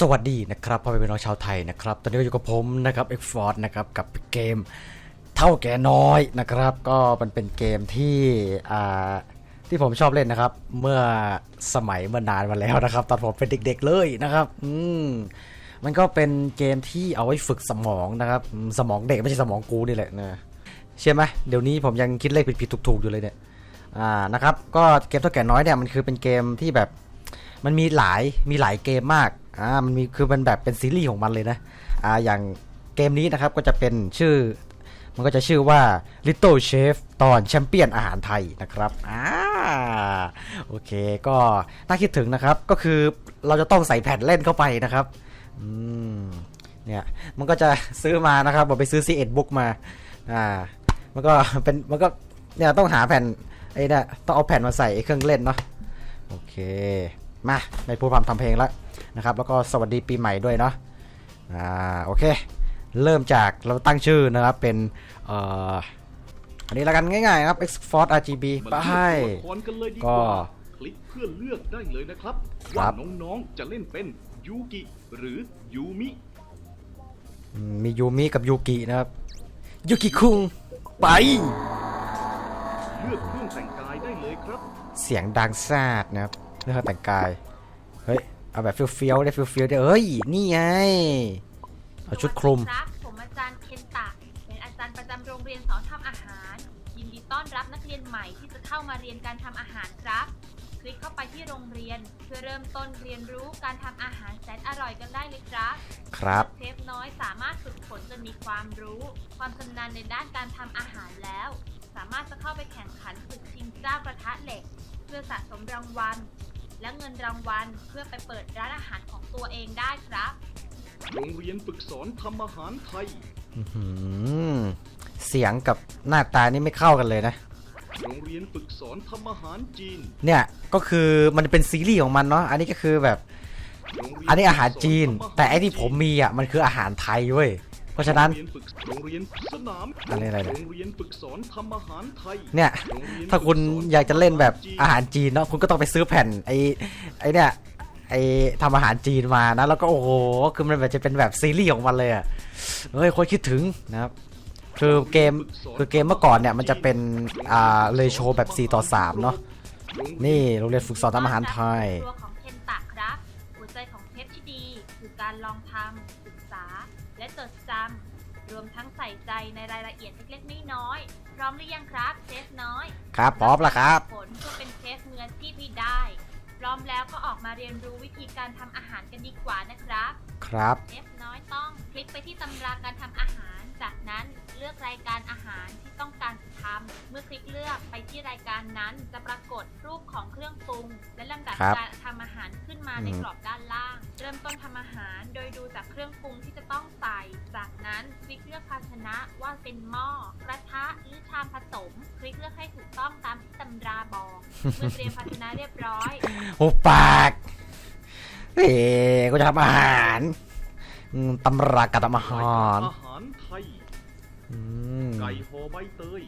สวัสดีนะครับพ่อแม่พี่น้องชาวไทยนะครับ ตอนนี้ก็อยู่กับผมนะครับ X Force นะครับกับเกมเท่าแก่น้อยนะครับ ก็มันเป็นเกมที่อ่าที่ผมชอบเล่นนะครับ เมื่อสมัยเมื่อนานมาแล้วนะครับ ตอนผมเป็นเด็กๆเลยนะครับอืมมันก็เป็นเกมที่เอาไว้ฝึกสมองนะครับ สมองเด็กไม่ใช่สมองกูนี่แหละนะเชื่อไหมเดี๋ยวนี้ผมยังคิดเลขผิดๆถูกๆอยู่เลยเนี่ยอ่านะครับก็เกมเท่าแก่น้อยเนี่ยมันคือเป็นเกมที่แบบมันมีหลายมีหลายเกมมาก อ่ามันมีคือมันแบบเป็นซีรีส์ของมันเลยนะอ่าอย่างเกมนี้นะครับก็จะเป็นชื่อ มันก็จะชื่อว่า Little Chef ตอนแชมเปี้ยนอาหารไทยนะครับอ่าโอเคก็น่าคิดถึงนะครับก็คือเราจะต้องใส่แผ่นเล่นเข้าไปนะครับอืมเนี่ยมันก็จะซื้อมานะครับผมไปซื้อ C1 Book มาอ่ามันก็เป็นมันก็เนี่ยต้องหาแผ่นไอ้นี่ต้องเอาแผ่นมาใส่เครื่องเล่นเนาะโอเค มาไม่พูดพร่ำทำเพลงแล้ว นะครับ แล้วก็สวัสดีปีใหม่ด้วยเนาะอ่าโอเค เริ่มจากเราตั้งชื่อนะครับเป็นเอ่ออันนี้แล้วกันง่ายๆครับ X Force RGB มาไปเลือกตัวละครกันเลยดีกก็ว่าคลิกเพื่อเลือกได้เลยนะครับครัว่าบน้องๆจะเล่นเป็นยูกิหรือยูมิอืมมียูมิกับยูกินะครับยูกิคุงไป เลือกเครื่องแต่งกายได้เลยครับ เสียงดังซาดนะครับเรื่องแต่งกาย เฮ้ย เอาแบบเฟี้ยวๆได้เฟี้ยวๆได้เอ้ย นี่ไง เอาชุดคลุม สวัสดีครับผมอาจารย์เคนตะเป็นอาจารย์ประจำโรงเรียนสอนทำอาหาร ยินดีต้อนรับนักเรียนใหม่ที่จะเข้ามาเรียนการทำอาหารครับ คลิกเข้าไปที่โรงเรียน เพื่อเริ่มต้นเรียนรู้การทำอาหารแสนอร่อยกันได้เลยครับ ครับ เชฟน้อยสามารถฝึกฝนจนมีความรู้ ความชำนาญในด้านการทำอาหารแล้ว สามารถจะเข้าไปแข่งขันศึกชิงเจ้ากระทะเหล็ก เพื่อสะสมรางวัล และเงินรางวัลเพื่อไปเปิดร้านอาหารของตัวเองได้ครับ โรงเรียนฝึกสอนทำอาหารไทย อื้อหือเสียงกับหน้าตานี่ไม่เข้ากันเลยนะ โรงเรียนฝึกสอนทำอาหารจีนเนี่ยก็คือมันเป็นซีรีส์ของมันเนาะอันนี้ก็คือแบบ โรงเรียอันนี้อาหารจีนฝึกสนทำาหารแต่ไอที่ผมมีอะมันคืออาหารไทยเว้ย เพราะฉะนั้น โรงเรียนฝึกโรงเรียนสนามอันนี้อะไรเนี่ย โรงเรียนฝึกสอนทำอาหารไทยเนี่ย โรงเรียนถ้าคุณฝึสนอยากจะเล่นแบบจีอาหารจีนเนาะคุณก็ต้องไปซื้อแผ่นไอไอเนี่ยไอทำอาหารจีนมานะแล้วก็โอ้โหคือมันแบบจะเป็นแบบซีรีส์ของมันเลยอะเฮ้ยโคตรคิดถึงนะครับคือเกมคือเกมเมื่อก่อนเนี่ยมันจะเป็นอ่าเลยโชว์แบบ 4 ต่อ 3 เนาะโรงเรียนี่โรงเรียนฝึกสอนทำอาหารไทยครัวข ส่ใจในรายละเอียดเล็กๆน้อยๆพร้อมหรือยังครับเชฟน้อย ครับพร้อมแล้วครับ ผลเพื่อเป็นเชฟมืออาชีพให้ได้ พร้อมแล้วก็ออกมาเรียนรู้วิธีการทำอาหารกันดีกว่านะครับ ครับเชฟน้อยต้องคลิกไปที่ตำราการทำอาหาร จากนั้นเลือกรายการอาหารที่ต้องการจะทำเมื่อคลิกเลือกไปที่รายการนั้นจะปรากฏรูปของเครื่องปรุง และลำดับครับการทำอาหารขึ้นมาในอืม กรอบด้านล่าง เริ่มต้นทำอาหารโดยดูจากเครื่องปรุงที่จะต้องใส่ จากนั้นคลิกเลือกภาชนะว่าเป็นหม้อกระทะหรือชามผสม คลิกเลือกให้ถูกต้องตามที่ตำราบอก เมื่อเตรียมภาชนะเรียบร้อยหุบปากเอ๊ะกูจะทำอาหารอืมตำราการทำอาหารอาหารไทย อืมไก่ห่อใบเตย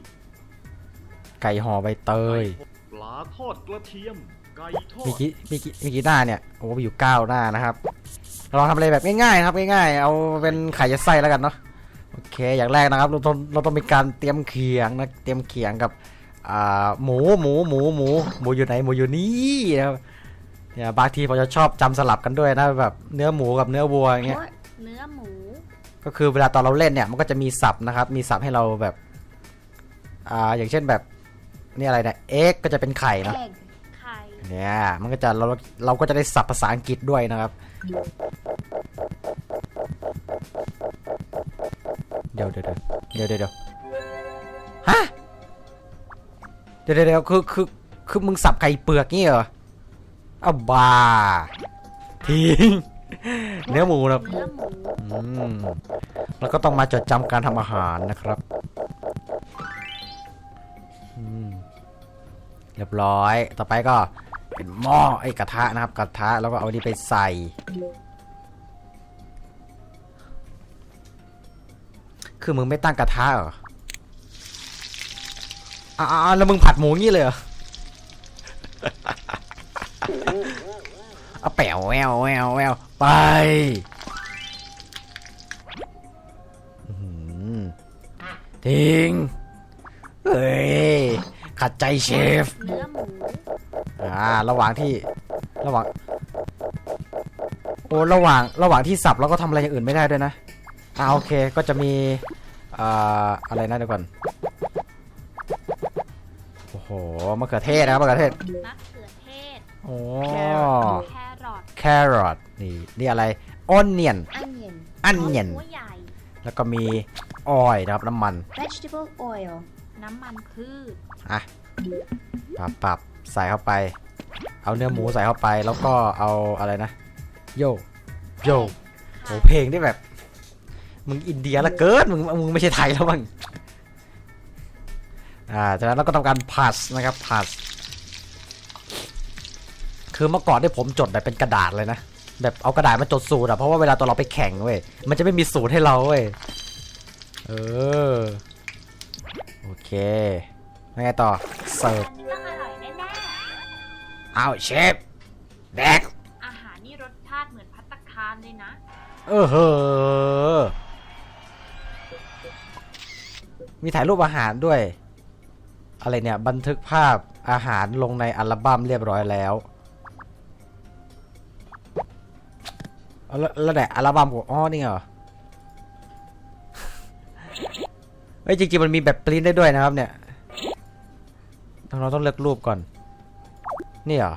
ไก่ห่อใบเตยไก่ห่อปลาทอดกระเทียม ไก่ทอมีดกี่มีกี่มีกี่หน้าเนี่ย โอ้มีอยู่เก้าหน้านะครับ เราทำอะไรแบบง่ายๆนะครับง่ายๆ เอาเป็นไข่ยัดไส้แล้วกันเนาะ โอเค อย่างแรกนะครับ เราต้องเราต้องมีการเตรียมเขียงนะ เตรียมเขียงกับ อ่าหมูหมูหมูหมูหมูอยู่ไหนหมูอยู่นี่นะครับเนี่ยบางทีผมจะชอบจำสลับกันด้วยนะแบบเนื้อหมูกับเนื้อวัวอย่างเงี้ย เนื้อหมู ก็คือเวลาตอนเราเล่นเนี่ยมันก็จะมีศัพท์นะครับ มีศัพท์ให้เราแบบ อ่าอย่างเช่นแบบนี่อะไรเนี่ยเอ็กก็จะเป็นไข่เนาะไข่เนี่ยมันก็จะเราเราก็จะได้ศัพท์ภาษาอังกฤษด้วยนะครับ เดี๋ยวเดี๋ยวเดี๋ยวเดี๋ยวเดี๋ยวฮะเดี๋ยว เดี๋ยวเดี๋ยวคือคือคือมึงสับไก่เปลือกนี่เหรออ้าวบ้าทิ้งเนื้อหมูนะอืมแล้วก็ต้องมาจดจำการทำอาหารนะครับอืมเรียบร้อย ต่อไปก็เป็นหม้อไอ้กระทะนะครับ กระทะแล้วก็เอานี่ไปใส่คือมึงไม่ตั้งกระทะเหรอ อ้าแล้วมึงผัดหมูงี้เลยเหรอเอาแปวแววแววแววไปทิ้งเฮ้ย ขัดใจเชฟ อ่า ระหว่างที่ ระหว่าง โอ้ ระหว่าง ระหว่างที่สับเราก็ทำอะไรอย่างอื่นไม่ได้ด้วยนะ อ่า โอเค ก็จะมี อ่า อะไรนะเดี๋ยวก่อน โอ้โหมะเขือเทศนะครับมะเขือเทศมะเขือเทศโอ้แครอทแครอทนี่นี่อะไรออนเนียน onion, อันเนียนหัวใหญ่แล้วก็มีออยล์นะครับน้ำมัน vegetable oil, น้ำมันพืชอะปรับปรับใส่เข้าไป เอาเนื้อหมูใส่เข้าไปแล้วก็เอาอะไรนะ โยโยโหเพลงที่แบบ มึงอินเดียละเกินมึงมึงไม่ใช่ไทยแล้วมั้ง อ่าจากนั้นเราก็ทำการผัดนะครับผัดคือเมื่อก่อนที่ผมจดแบบเป็นกระดาษเลยนะแบบเอากระดาษมาจดสูตรอะเพราะว่าเวลาตอนเราไปแข่งเว้ยมันจะไม่มีสูตรให้เราเว้ยเออโอเคยังไงต่อเสิร์ฟอันนี้ต้องอร่อยแน่เอาเชฟแดกๆอาหารนี่รสชาติเหมือนพัตตาคารเลยนะเออเฮ้อมีถ่ายรูปอาหารด้วย อะไรเนี่ยบันทึกภาพอาหารลงในอัลบั้มเรียบร้อยแล้วแล้วแล้วไหนอัลบั้มกูอ๋อนี่เหรอเฮ้ยจริงๆมันมีแบบปริ้นได้ด้วยนะครับเนี่ยเราต้องเลือกรูปก่อน นี่เหรอ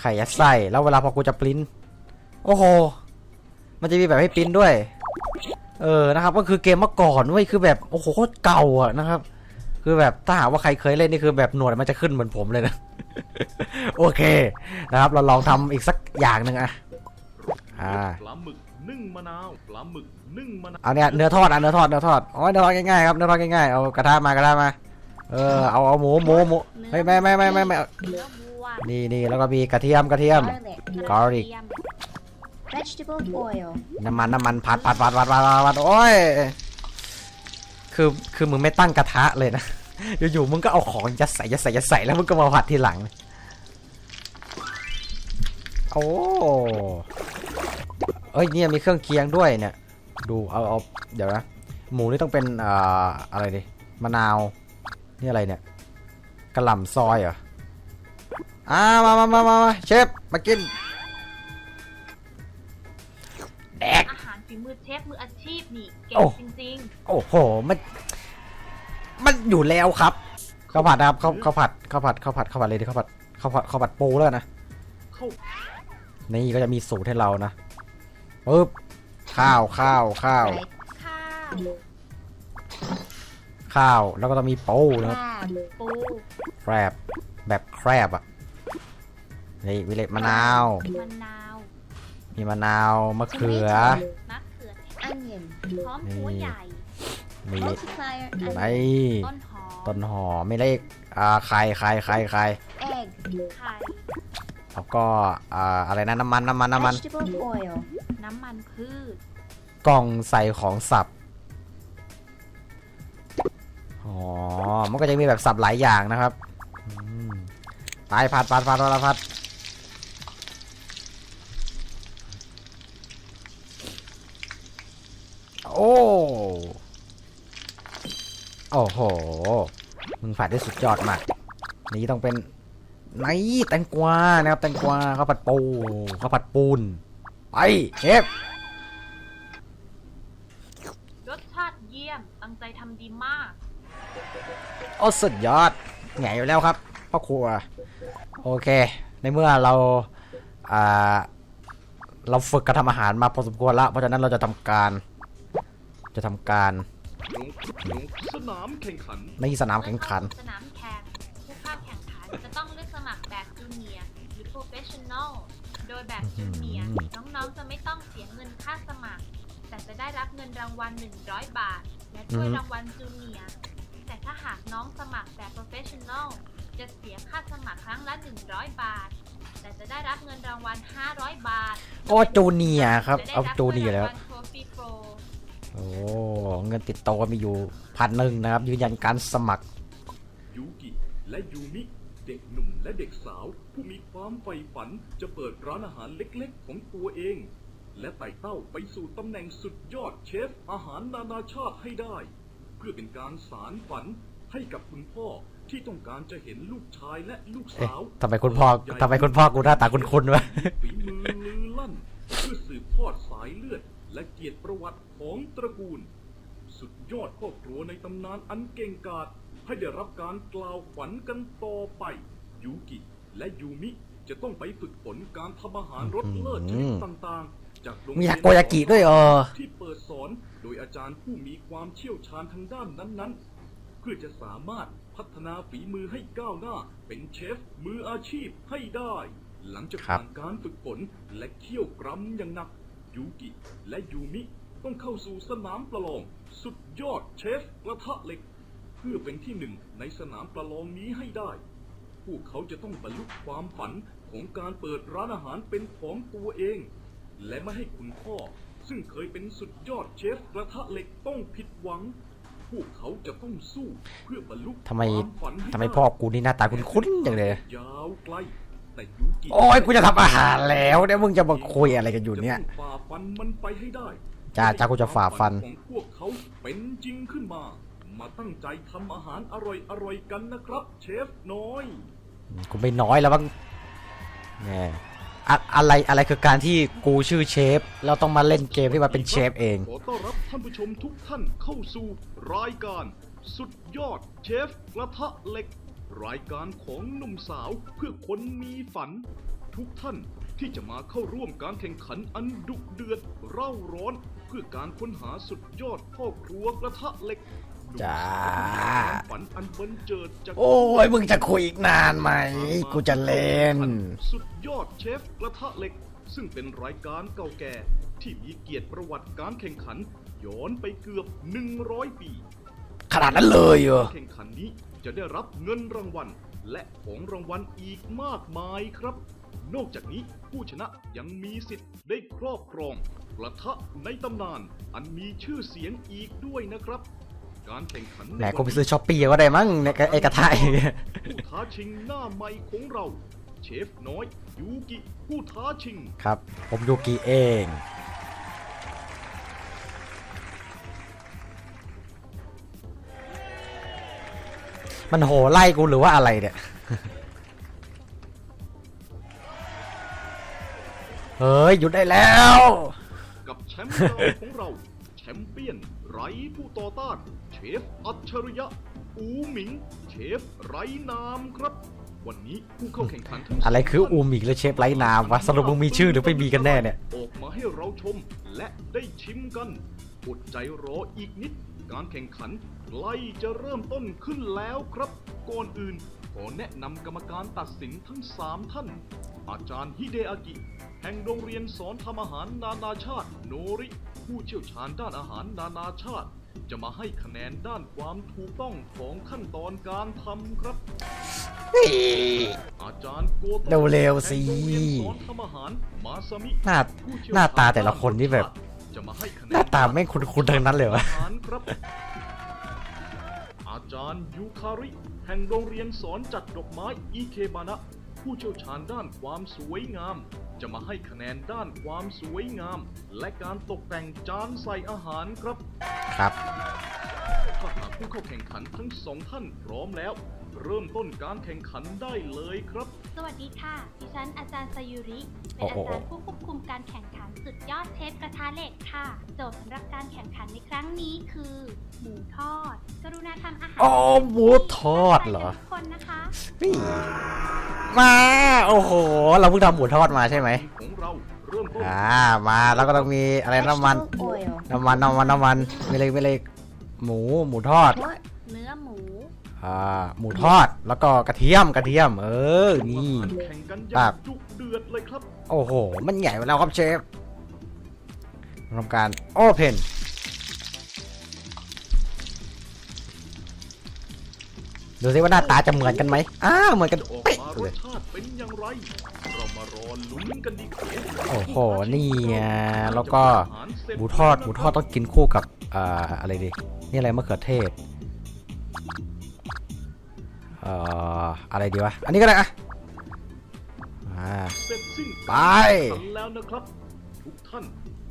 ไข่ยัดไส้แล้วเวลาพอกูจะปริ้นโอ้โห มันจะมีแบบให้ปริ้นด้วย เออนะครับ ก็คือเกมเมื่อก่อนเว้ยคือแบบโอ้โหโคตรเก่าอะนะครับ คือแบบถ้าหากว่าใครเคยเล่นนี่คือแบบหนวดมันจะขึ้นเหมือนผมเลยนะ โอเคนะครับ เราลองทำอีกสักอย่างหนึ่งอะอ่าปลาหมึกนึ่งมะนาวปลาหมึกนึ่งมะนาวเอาเนี่ยเนื้อทอดอะเนื้อทอดเนื้อทอดอ๋อเนื้อทอดง่ายๆครับเนื้อทอดง่ายๆเอากระทะมากระทะมา เออเอาเอาหมูหมูหมูเฮ้ยไม่ไม่ไม่ไม่ไม่เอาเนื้อวัวนี่นี่แล้วก็มีกระเทียมกระเทียม garlic, กระ garlic เทียม vegetable oil, น้ำมันน้ำมันผัดผัดผัดผัดผัดผัดผัดโอ้ย คือคือมึงไม่ตั้งกระทะเลยนะ อยู่ๆมึงก็เอาของยัดใส่ยัดใส่ยัดใส่แล้วมึงก็มาผัดทีหลัง โอ้เอ้ยเนี่ยมีเครื่องเคียงด้วยเนี่ย ดูเอาเอาเดี๋ยวนะหมูนี่ต้องเป็นอ่าอะไรดิมะนาวนี่อะไรเนี่ยกระหล่ำซอยเหรออ่ามามามามามาเชฟมากิน ฝีมือเชฟมืออาชีพนี่เก่โอ้งจริงโอ้โห มัน มันอยู่แล้วครับข้าวผัดนะครับข้าวข้าวผัดข้าวผัดข้าวผัดข้าวผัดเลยดิข้าวผัดข้าวผัดข้าวผัดปูแล้วนะเข้านี่ก็จะมีสูตรให้เรานะปึ๊บข้าวข้าวข้าว right, ๆข้าวข้าวแล้วก็ต้องมีปูนะครับ crab, ปูแครบแบบแครบอะนี่วิเลตมะนาวมะนาวมีมะนาวมะเขือ tomato, มะเขือเทศ onion, พร้อมหัวใหญ่มี multiplier, ไอ and ต้นหอม ต้นหอมไม่เลขอ่าไข่ไข่ไข่ไข่ egg, ไข่ แล้วก็อ่าอะไรนะน้ำมันน้ำมันน้ำมัน vegetable oil, น้ำมันพืช กล่องใส่ของสับ อ๋อ มันก็จะมีแบบสับหลายอย่างนะครับอืมไปผัดผัดผัดผัดผัด โอ้โอ้โห มึงผัดได้สุดยอดมาก นี่ต้องเป็นไนแตงกวานะครับแตงกวาข้าวผัดปูข้าวผัดปูน ไปเชฟรสชาติเยี่ยม ตั้งใจทำดีมาก โอ้สุดยอดแหงอยู่แล้วครับพ่อครัว โอเค ในเมื่อเราอ่าเราฝึกการทำอาหารมาพอสมควรแล้ว เพราะฉะนั้นเราจะทำการ จะทำการลงลงสนามแข่งขันในสนามแข่งขัน สนามแข่งผู้เข้าแข่งขันจะต้องเลือกสมัครแบบจูเนียร์หรือโปรเฟชชั่นแนลโดยแบบจูเนียร์อื้อหือน้องๆจะไม่ต้องเสียเงินค่าสมัคร แต่จะได้รับเงินรางวัล 100 บาท และถ้วยรางวัลจูเนียร์แต่ถ้าหากน้องสมัครแบบโปรเฟชชั่นแนลจะเสียค่าสมัครครั้งละ 100 บาท แต่จะได้รับเงินรางวัล 500 บาทโอ้จูเนียร์ครับจะได้เอาจูเนียร์แล้ว งิรางวัล Trophy Pro โอ้เงินติดตัวมีอยู่พันหนึ่งนะครับ ยืนยันการสมัคร ยูกิและยูมิ เด็กหนุ่มและเด็กสาว ผู้มีความใฝ่ฝันจะเปิดร้านอาหารเล็กๆ ของตัวเอง และไต่เต้าไปสู่ตำแหน่งสุดยอดเชฟอาหารนานาชาติให้ได้ เพื่อเป็นการสารฝันให้กับคุณพ่อที่ต้องการจะเห็นลูกชายและลูกเอ๊ะสาวทำไมคุณพ่อทำไมคุณพ่อกูหน้าตาคุ้นๆวะ ฝีมือลือลั่น เพื่อสืบทอดสายเลือด และเกียรติประวัติ ของตระกูล สุดยอดพ่อครัวในตำนานอันเก่งกาจให้ได้รับการกล่าวขวัญกันต่อไปยูกิและยูมิจะต้องไปฝึกฝนการทำอาหารรสเลิศชนิดต่างๆ จากโรงมีเรีทาโกยากิด้วยเออ ที่เปิดสอนโดยอาจารย์ผู้มีความเชี่ยวชาญทางด้านนั้นๆ เพื่อจะสามารถพัฒนาฝีมือให้ก้าวหน้า เป็นเชฟมืออาชีพให้ได้ หลังจากครับ ผ่านการฝึกฝนและเคี่ยวกรำอย่างหนักยูกิและยูมิ ต้องเข้าสู่สนามประลอง สุดยอดเชฟกระทะเหล็ก เพื่อเป็นที่หนึ่งในสนามประลองนี้ให้ได้ พวกเขาจะต้องบรรลุความฝันของการเปิดร้านอาหารเป็นของตัวเอง และไม่ให้คุณพ่อ ซึ่งเคยเป็นสุดยอดเชฟกระทะเหล็กต้องผิดหวัง พวกเขาจะต้องสู้เพื่อบรรลุทำไมความฝันให้ทำไมด้พ่อกูนี่หน้าตาคุ้นๆจังเลย ยาวไกลแต่ยูกิ โอ้ยกูจะทำอาหารแล้วเนี่ยมึงจะมาคุยอะไรกันอยู่เนี่ยจะต้องฝ่าฟันมันไปให้ได้ จ้าจ้ากูจะฝ่าฟัน ของพวกเขาเป็นจริงขึ้นมา มาตั้งใจทำอาหารอร่อยๆกันนะครับ เชฟน้อย กูไม่น้อยแล้วบ้างแหมอะอะไรอะไรคือการที่กูชื่อเชฟแล้วต้องมาเล่นเกมที่มาเป็นเชฟเอง ขอต้อนรับท่านผู้ชมทุกท่านเข้าสู่รายการ สุดยอดเชฟกระทะเหล็ก รายการของหนุ่มสาวเพื่อคนมีฝัน ทุกท่าน ที่จะมาเข้าร่วมการแข่งขันอันดุเดือดเร่าร้อน เพื่อการค้นหาสุดยอดพ่อครัวกระทะเหล็กหนุ่มจ้าสาวผู้มีความฝันอันบันเจิดจากโอ้ยมึงจะคุยอีกนานไหม กูจะเล่น สุดยอดเชฟกระทะเหล็ก ซึ่งเป็นรายการเก่าแก่ ที่มีเกียรติประวัติการแข่งขัน ย้อนไปเกือบ 100 ปี ขนาดนั้นเลยเหรอแข่งขันนี้จะได้รับเงินรางวัล และของรางวัลอีกมากมายครับ นอกจากนี้ผู้ชนะยังมีสิทธิ์ได้ครอบครองกระทะในตำนาน อันมีชื่อเสียงอีกด้วยนะครับ การแข่งขันในแหมวันกูไปซื้อช้อปปี้ก็ได้มั้งในไอ้กระทะไอ้เนี่ยผู้ท้าชิงหน้าใหม่ของเรา เชฟน้อยยูกิผู้ท้าชิง ครับ ผมยูกิเองมันโหไล่กูหรือว่าอะไรเนี่ย เฮ้ยหยุดได้แล้ว กับแชมป์ดาวของเรา แชมเปี้ยนไร้ผู้ต่อต้านเชฟอัจฉริยะ อูหมิง เชฟไร้นามครับ วันนี้ผู้เข้าแข่งขันทั้งสงอะไรคือท่านอูมิกและเชฟไร้นามวะสรุปมึงมีชื่อหรือไม่มีกันแน่เนี่ยออกมาให้เราชมและได้ชิมกันอดใจรออีกนิด การแข่งขันใกล้จะเริ่มต้นขึ้นแล้วครับก่อนอื่นขอแนะนำกรรมการตัดสินทั้ง 3 ท่าน อาจารย์ฮิเดอากิ แห่งโรงเรียนสอนทำอาหารนานาชาติ โนริ ผู้เชี่ยวชาญด้านอาหารนานาชาติ จะมาให้คะแนนด้านความถูกต้องของขั้นตอนการทำครับ อาจารย์โกโตะเร็วๆสิ แห่งโรงเรียนสอนทำอาหารมาซามิหน้าหน้าตาแต่ละคนนี่แบบ จะมาให้คะแนน หน้าตาแม่งคุ้นๆทั้งนั้นเลยวะ อาหารครับ อาจารย์ยูคาริ แห่งโรงเรียนสอนจัดดอกไม้อีเคบานะ ผู้เชี่ยวชาญด้านความสวยงาม จะมาให้คะแนนด้านความสวยงาม และการตกแต่งจานใส่อาหารครับ ครับถ้าหากผู้เข้าแข่งขันทั้งสองท่านพร้อมแล้ว เริ่มต้นการแข่งขันได้เลยครับ สวัสดีค่ะ ดิฉันอาจารย์สยุริ เป็นโอ้อาโหจารย์ผู้ควบคุมการแข่งขันสุดยอดเชฟกระทะเหล็กค่ะ โจทย์สำหรับการแข่งขันในครั้งนี้คือ หมูทอด กรุณาทำอาหารอ๋อหมูทอดเหรอทุกคนนะคะนี่ มา โอ้โห เราเพิ่งทำหมูทอดมาใช่ไหมของเราเริ่มต้นอ่า มาแล้วก็ต้องมีอะไรน้ำมัน Vegetable oil. น้ำมันน้ำมันน้ำมันไม่เลยไม่เลยหมูหมูทอด Pork. เนื้อหมู อ่า หมูทอดแล้วก็กระเทียมกระเทียม เออ นี่ แข่งกันอครัย่างบดุเดือดเลยครับ โอ้โห มันใหญ่ไปแล้วครับเชฟทำการโอเพนดูสิว่าหน้าตาจะเหมือนกันไหมอ้าเหมือนกันจะออกเป๊ะมา รเลสยชาติเป็นอย่างไรเรามารอลุ้นกันดีกว่าโอ้โหนี่ไงแล้วก็หมูทอดหมูทอดต้องกินคู่กับอ่าอะไรดีนี่อะไรมะเขือเทศเอ่ออะไรดีวะอันนี้ก็ได้อะอ่าเสร็จสิ้นไปการแข่งขันแล้วนะครับทุกท่าน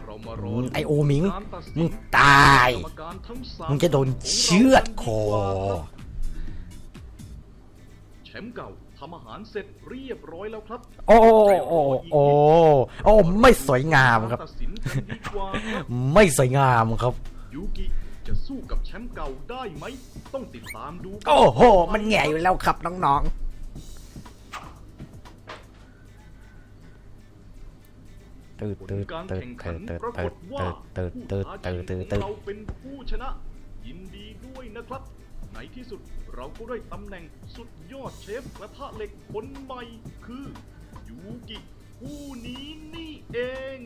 เรามารออืมไอโอหมิงการตัดสินมึงตายกรรมการทั้งสามมึงจะโดนเชือดคอแชมป์เก่าทำอาหารเสร็จเรียบร้อยแล้วครับโอ้โอ้โอ้โอ้โอ้ไม่สวยงามครับ ตัดสินกันดีกว่าครับไม่สวยงามครับ ยูกิจะสู้กับแชมป์เก่าได้ไหม ต้องติดตามดูกัน โอ้โห มันแง่อยู่แล้วครับน้องๆตืดผลตืดการตืดแข่งขัตืนดตืดปรากฏว่าตืดตืดผู้ตืดท้าตืชิดงตืดตืดของเราเป็นผู้ชนะ ยินดีด้วยนะครับ ในที่สุดเราก็ได้ตำแหน่งสุดยอดเชฟกระทะเหล็กคนใหม่คือยูกิผู้นี้นี่เอง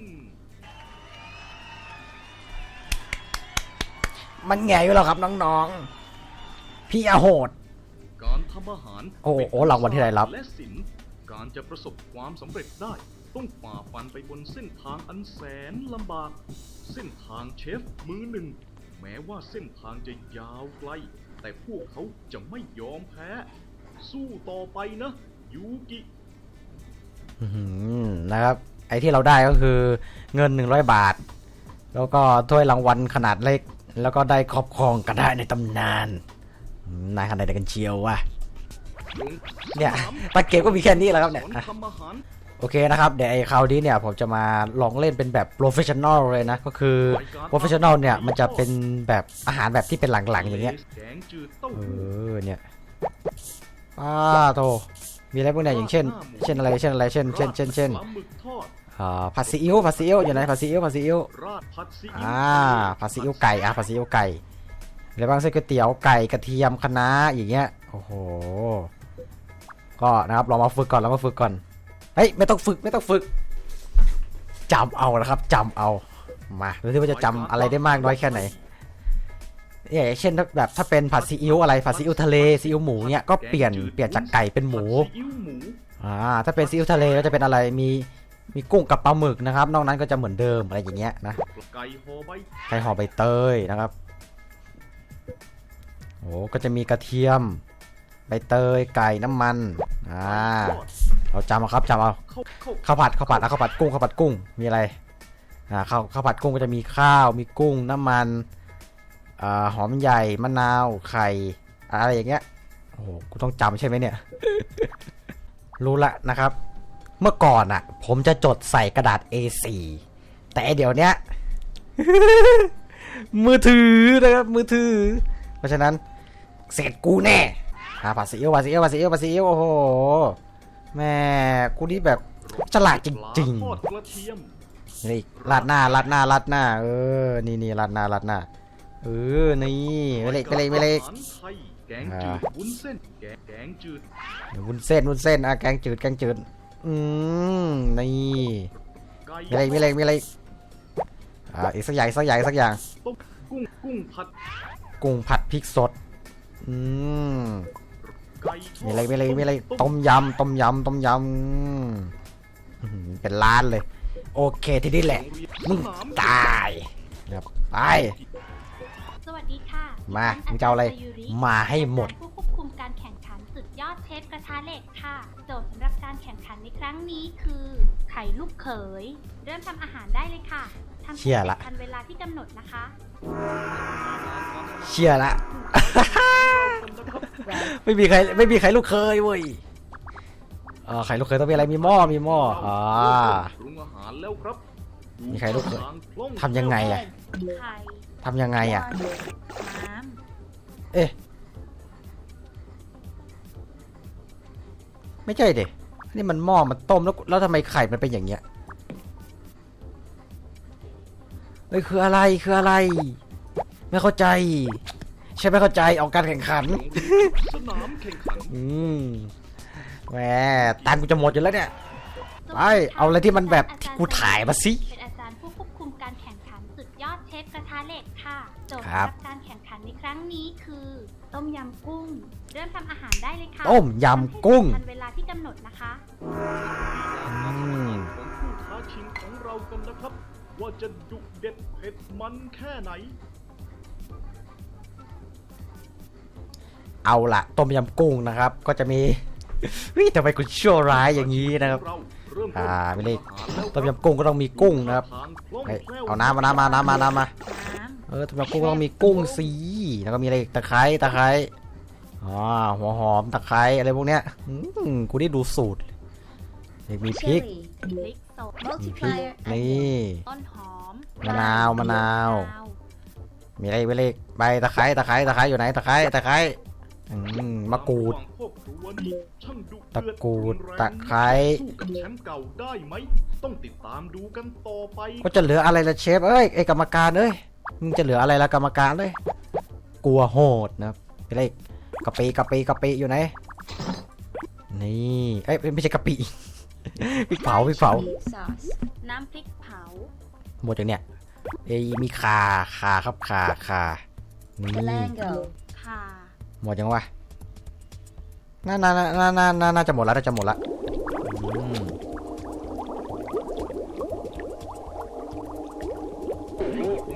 มันแง่อยู่แล้วครับน้องๆ พี่อาโหด การทำอาหารโอ้โหเป็นรางวัลที่ได้รับ และศิลป์การจะประสบความสำเร็จได้ ต้องฝ่าฟันไปบนเส้นทางอันแสนลำบาก เส้นทางเชฟมือหนึ่ง แม้ว่าเส้นทางจะยาวไกล แต่พวกเขาจะไม่ยอมแพ้ สู้ต่อไปนะยูกิอื้อหือนะครับ ไอ้ที่เราได้ก็คือเงิน 100 บาท แล้วก็ถ้วยรางวัลขนาดเล็ก แล้วก็ได้ครอบครองกระได้ในตำนานอืมนายขนาดไหนกันเชียววะลงเนี่ยสามตะเกียบก็มีแค่นี้แหละครับเนี่ย โอเคนะครับ เดี๋ยวไอ้คราวนี้เนี่ยผมจะมาลองเล่นเป็นแบบโปรเฟชชั่นอลเลยนะ ก็คือโปรเฟชชั่นอลเนี่ยมันจะเป็นแบบอาหารแบบที่เป็นหลังๆอย่างเงี้ยเออเนี่ยอ้าโตมีอะไรพวกเนี่ยอย่างเช่น เช่นอะไรเช่นอะไรเช่นเช่นเช่นเช่นอ่าผัดซีอิ๊วผัดซีอิ๊วอยู่ไหนผัดซีอิ๊วผัดซีอิ๊วผัดซีอิ๊วอ่าผัดซีอิ๊วไก่อะผัดซีอิ๊วไก่อะไรบ้างเส้นก๋วยเตี๋ยวไก่กระเทียมคะน้าอย่างเงี้ยโอ้โหก็นะครับเรามาฝึกก่อนเรามาฝึกก่อน เฮ้ยไม่ต้องฝึกไม่ต้องฝึกจำเอานะครับจำเอามาดูที่ว่าจะจำอะไรได้มากน้อยแค่ไหนเนี่ยอย่างเช่นถ้าแบบถ้าเป็นผัดซีอิ๊วอะไรผัดซีอิ๊วทะเลซีอิ๊วหมูเนี่ยก็เปลี่ยนเปลี่ยนจากไก่เป็นหมูผัดซีอิ๊วหมูอ่าถ้าเป็นซีอิ๊วทะเลก็จะเป็นอะไรมีมีกุ้งกับปลาหมึกนะครับ นอกนั้นก็จะเหมือนเดิมอะไรอย่างเงี้ยนะไก่ห่อใบไก่ห่อใบเตยนะครับโอ้ก็จะมีกระเทียม ใบเตยไก่น้ำมันอ่าเราจำเอาครับจำเอาข้าวผัดข้าวผัดอะข้าวผัดกุ้งข้าวผัดกุ้งมีอะไรอ่าข้าวข้าวผัดกุ้งก็จะมีข้าวมีกุ้งน้ำมันอ่าหอมใหญ่มะนาวไข่อะไรอย่างเงี้ยโอ้โหกูต้องจำใช่ไหมเนี่ย รู้ละนะครับ เมื่อก่อนอะ ผมจะจดใส่กระดาษ A4 แต่เดี๋ยวเนี้ยมือถือนะครับมือถือ เพราะฉะนั้นเสร็จกูแน่ อ่าผัดซีอิ๊วผัดซีอิ๊วผัดซีอิ๊วผัดซีอิ๊วโอ้โหแม่กูนี่แบบฉลาดจริงปลาทอดกระเทียมๆนี่ราดหน้าราดหน้าราดหน้า เออ นี่นี่ราดหน้าราดหน้า เออ นี่ไม่เล็กไม่เล็กไม่เล็ก อาหารไทยแกงจืดวุ้นเส้นแกงแกงจืดเดี๋ยววุ้นเส้นวุ้นเส้นอะแกงจืดแกงจืดอืมนี่ไก่ไม่เล็กไม่เล็กไม่เล็กอ่าอีกสักอย่างอีกสักอย่างอีกสักอย่าง ต้มกุ้งกุ้งผัดกุ้งผัดพริกสด อืมไก่ทอด มีอะไรมีอะไรมีอะไรต้มยำต้มยำต้มยำอื้อหือเป็นล้านเลย โอเคทีนี้แหละมึงตายครับไปสวัสดีค่ะมาดิฉันมึงจะเอาอะไร จย์ยุริมาให้หมด ผู้ควบคุมการแข่งขันสุดยอดเชฟกระทะเหล็กค่ะ โจทย์สำหรับการแข่งขันในครั้งนี้คือ ไข่ลูกเขย เริ่มทำอาหารได้เลยค่ะ ทำเชี่ยละ ทันเวลาที่กำหนดนะคะเชียร์ละ ไม่มีใครไม่มีใครลูกเคยเว้ยเออใครลูกเคยต้องมีอะไรมีหม้อมีหม้ออ่า ปรุงอาหารแล้วครับมีใครลูกเขยทางคล่องทำยังไงอะไข่ทำยังไงอะน้เอ๊ะไม่ใช่เด็นี่มันหม้อมันต้มแล้วแล้วทำไมไข่มันเป็นอย่างเงี้ย เฮ้ยคืออะไรคืออะไร ไม่เข้าใจใช่ไม่เข้าใจเอาการแข่งขันโรงเรียนสนามแข่งขันอืมแหมตังค์กูจะหมดอยู่แล้วเนี่ยำไปเอาอะไรที่มันแบบที่กูถ่ายมาสิเป็นอาจารย์ผู้ควบคุมการแข่งขันสุดยอดเชฟกระทะเหล็กค่ะโจทย์ครัสำหบรับการแข่งขันในครั้งนี้คือ ต้มยำกุ้ง เริ่มทำอาหารได้เลยค่ะต้มยำกุ้งทันเวลาที่กำหนดนะคะ อืม ของผู้ท้าชิงของเรากันนะครับ ว่าจะดุเด็ดเผ็ดมันแค่ไหน เอาละต้มยำกุ้งนะครับ ก็จะมีวิทำไมคุณชั่วร้ายอย่างนี้นะครับเราเริ่มอ่าไม่ได้ทำอาหารแล้วต้มยำกุ้งก็ต้องมีกุ้งนะครับทางคล่องเฮ้ยแคล่วเอาน้ำมาน้ำมาน้ำมาน้ำมาน้ำเออต้มยำกุ้งก็ต้องมีกุ้งสีแล้วก็มีอะไรอีกตะไคร้ตะไคร้อ๋อหัวหอมตะไคร้อะไรพวกเนี้ยอืมกูได้ดูสูตรเด็กมีพริก chili, พริกสดมีพริก multiplier, นี่ ต้นหอมมะนาวมะนาว มีอะไรไปเลยใบตะไคร้ตะไคร้ตะไคร้อยู่ไหนตะไคร้ตะไคร้อืมมะกรูดระหว่างครอบครัวนี้ช่างดุตะเดือดกรูดรุนแงตะไคร้ สู้กับแชมป์เก่าได้ไหม ต้องติดตามดูกันต่อไป ก็จะเหลืออะไรละเชฟเอ้ยไอ้กรรมการเอ้ยมึงจะเหลืออะไรละกรรมการเลยกลัวโหดนะครับไปเลยกะปิกะปิกะปิอยู่ไหนนี่เอ้ยไม่ใช่กะปิ พริกเผาพริกเผา chili sauce, น้ำพริกเผา หมดอย่างเนี้ยเอ้ยมีคาคาครับคาคานี่ galango, ข่าหมดยังวะน่าน่าน่าน่าน่าน่าจะหมดแล้วน่าจะหมดละอืม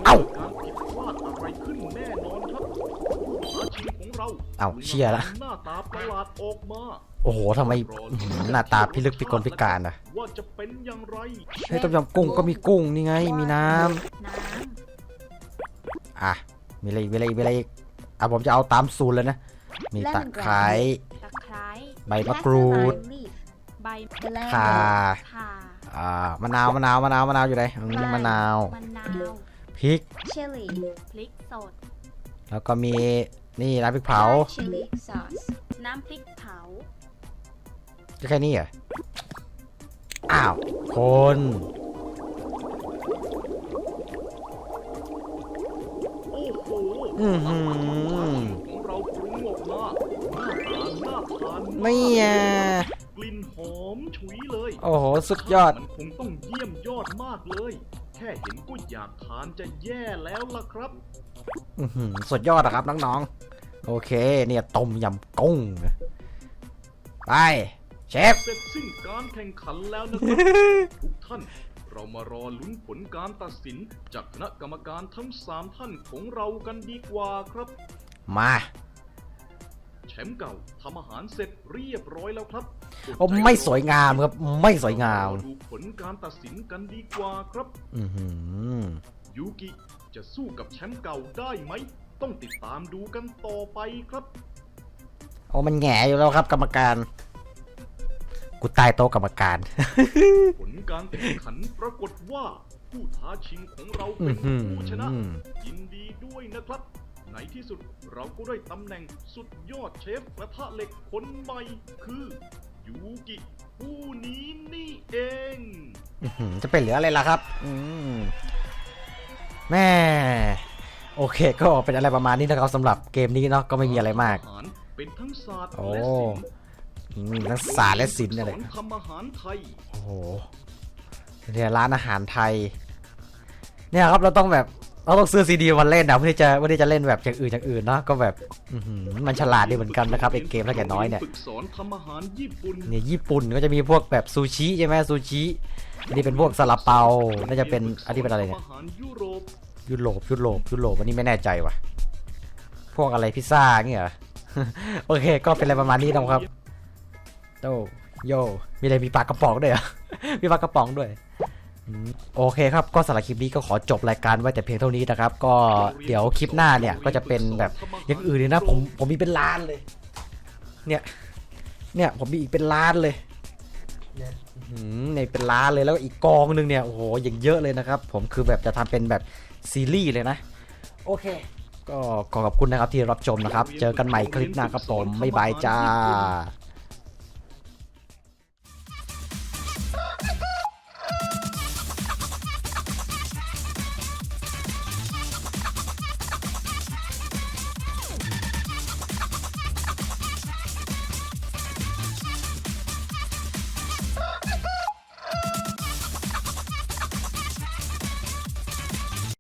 เอ้าการผิดพลาดอะไรขึ้นแน่นอนครับผู้ท้าชิงของเราเอ้าเชี่ยละหน้าตาประหลาดออกมา โอ้โหทำไมอื้อหือหน้าตาพิลึกพิกลพิการอะว่าจะเป็นอย่างไรเฮ้ยต้มยำกุ้งก็มีกุ้งนี่ไง มีน้น้ำอะ มีอะไรอีกมีอะไรอีกมีอะไรอีกอะผมจะเอาตามสูตรเลยนะ มีตะไคร้ำตะไคร้ใบมะกรูด lime leaf, ใบข่า galango, ข่าอ่ามะนาวมะนาวมะนาวมะนาวอยู่ไหนอืมมะนาวมะนาวพริก chili, พริกสดแล้วก็มีนี่น้ำพริกเผา Thai chili sauce, น้ำพริกเผา แค่นี้เหรอ อ้าว คน โอ้โหอือหือ ของเราปรุงออกมาหน้าตาน่าทานมากนี่อะกลิ่นหอมฉุยเลยโอ้โห สุดยอด มันคงต้องเยี่ยมยอดมากเลย แค่เห็นก็อยากทานจะแย่แล้วล่ะครับ อื้อหือสุดยอดนะครับน้องๆ โอเค เนี่ยต้มยำกุ้ง ไป เชฟ เสร็จสิ้นการแข่งขันแล้วนะครับ ทุกท่าน เรามารอลุ้นผลการตัดสิน จากคณะกรรมการทั้ง 3 ท่านของเรากันดีกว่าครับ มา แชมป์เก่าทำอาหารเสร็จเรียบร้อยแล้วครับโอ้ไม่สวยงามครับ ไม่สวยงาม เรดูผลการตัดสินกันดีกว่าครับ อือหือ ยูกิจะสู้กับแชมป์เก่าได้ไหม ต้องติดตามดูกันต่อไปครับ โอ้มันแหง่อยู่แล้วครับกรรมการ กูตายโต๊ะกรรมการ ผลการแข่งขันปรากฏว่า ผู้ท้าชิงของเราอื้เป็อนหือผู้ชนะยินดีด้วยนะครับ ในที่สุดเราก็ได้ตำแหน่งสุดยอดเชฟกระทะเหล็กคนใหม่คือยูกิผู้นี้นี่เอง อื้อหือจะเป็นเหลืออะไรล่ะครับ อืมแม่โอเค ก็เป็นอะไรประมาณนี้นะครับสำหรับเกมนี้เนาะก็ไม่มีอะไรมาก อาหารเป็นทั้งศาสตร์โอ้และศิลป์ อืมทั้งศาสตร์และศิลป์อะไรสอนทำอาหารไทย โอ้โหเนี่ยร้านอาหารไทย เนี่ยครับเราต้องแบบเราต้องซื้อซีดีมาเล่นนะเพื่อที่จะเพื่อที่จะเล่นแบบอย่างอื่นอย่างอื่นเนาะก็แบบอื้อหือมันฉลาดดีเหมือนกันนะครับไอ้เกมถ้าแก่น้อยเนี่ยฝึกสอนทำอาหารญี่ปุ่นเนี่ยญี่ปุ่นก็จะมีพวกแบบซูชิใช่ไหมซูชิอันนี้เป็นพวกซาลาเปาน่าจะเป็นอันนี้เป็นอะไรเนี่ยทำอาหารยุโรปยุโรปยุโรปยุโรปอันนี้ไม่แน่ใจว่ะ พวกอะไรพิซซ่าเงี้ยเหรอโอเค ก็เป็นอะไรประมาณนี้นะครับ โตโยมีอะไรมีปลากระป๋องด้วยเหรอมีปลากระป๋องด้วยโอเคครับก็สำหรับคลิปนี้ก็ขอจบรายการไว้แต่เพียงเท่านี้นะครับ ก็เดี๋ยวคลิปหน้าเนี่ยก็จะเป็นแบบอย่างอื่นเลยนะผมผมมีเป็นล้านเลย เนี่ยเนี่ยผมมีอีกเป็นล้านเลยเนี่ยเป็นล้านเลยแล้วอีกกองหนึงเนี่ยโอ้โหอย่างเยอะเลยนะครับ ผมคือแบบจะทำเป็นแบบซีรีส์เลยนะ โอเค ก็ขอขอบคุณนะครับที่รับชมนะครับ เจอกันใหม่คลิปหน้าครับผมบ๊ายบายจ้า